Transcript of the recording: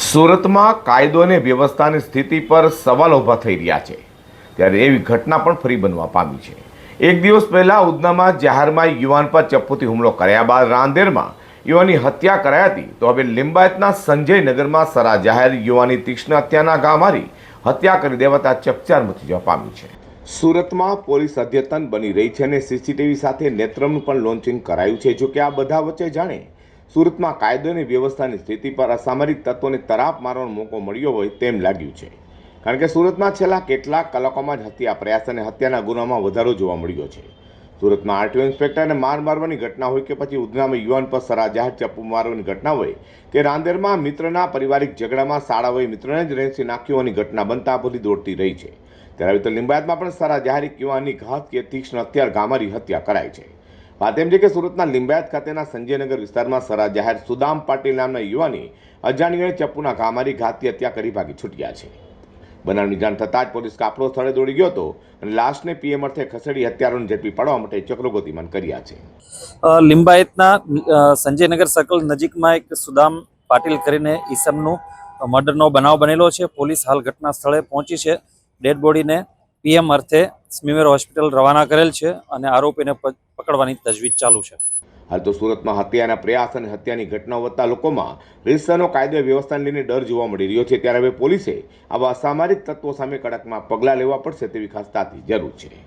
સુરતમાં કાયદો અને વ્યવસ્થાની સ્થિતિ પર સવાલ ઊભા થઈ રહ્યા છે. ત્યારે એવી ઘટના પણ ફરી બનવા પામી છે. એક દિવસ પહેલાં ઉધનામાં જાહેરમાં યુવાન પર ચપ્પુથી હુમલો કર્યા બાદ રાંદેરમાં યુવાની હત્યા કરાઈ હતી. તો હવે લિંબાયતના સંજયનગરમાં સરા જાહેર યુવાની તીક્ષ્ણ હત્યાના ઘા મારી હત્યા કરી દેવાતા ચકચાર મચી જવા પામી છે. સુરતમાં પોલીસ અદ્યતન બની રહી છે અને સીસીટીવી સાથે નેત્રમનું પણ લોન્ચિંગ કરાયું છે. જોકે આ બધા વચ્ચે જાણે સુરતમાં કાયદો અને વ્યવસ્થાની સ્થિતિ પર અસામરિક તત્વોને તરાપ મારવાનો મોકો મળ્યો હોય તેમ લાગ્યું છે. કારણ કે સુરતમાં છેલ્લા કેટલાક કલાકોમાં જ હત્યા, પ્રયાસ અને હત્યાના ગુનામાં વધારો જોવા મળ્યો છે. સુરતમાં આરટીઓ ઇન્સ્પેક્ટરને માર મારવાની ઘટના હોય કે પછી ઉધનામાં યુવાન પર સરાજાહર ચપ્પુ મારવાની ઘટના હોય કે રાંદેરમાં મિત્રના પારિવારિક ઝઘડામાં શાળાઓએ મિત્રને જ રેંસી નાખ્યોની ઘટના બનતા ભૂલી દોડતી રહી છે. ત્યારે તો લિંબાયતમાં પણ સરા જાહેર યુવાનની ઘાત કે તીક્ષ્ણ હત્યાર ગામારી હત્યા કરાઈ છે. એમ છે કે સુરતના લિંબાયત ખાતેના સંજયનગર વિસ્તારમાં સરા જાહેર સુદામ પાટીલ નામના યુવાની અજાણ્યોએ ચપ્પુના કામારી ઘાતથી હત્યા કરી ભાગી છૂટ્યા છે. બનાવની જાણ થતાં જ પોલીસ કાફલો સ્થળે દોડી ગયો હતો અને લાશને પીએમ અર્થે ખસેડી હત્યારોને ઝડપી પાડવા માટે ચક્રો ગતિમાન કર્યા છે. લિંબાયતના સંજયનગર સર્કલ નજીકમાં એક સુદામ પાટીલ કરીને ઈસમનું મર્ડરનો બનાવ બનેલો છે. પોલીસ હાલ ઘટના સ્થળે પહોંચી છે. ડેડ બોડીને પીએમ અર્થે સ્મીમેર હોસ્પિટલ રવાના કરેલ છે અને આરોપીને પકડવાની તજવીજ ચાલુ છે. હાલ તો સુરતમાં હત્યાના પ્રયાસ અને હત્યાની ઘટનાઓ વધતા લોકોમાં રીતસરનો કાયદો વ્યવસ્થાને લઈને ડર જોવા મળી રહ્યો છે. ત્યારે હવે પોલીસે આવા અસામાજિક તત્વો સામે કડકમાં પગલાં લેવા પડશે તેવી ખાસ જરૂર છે.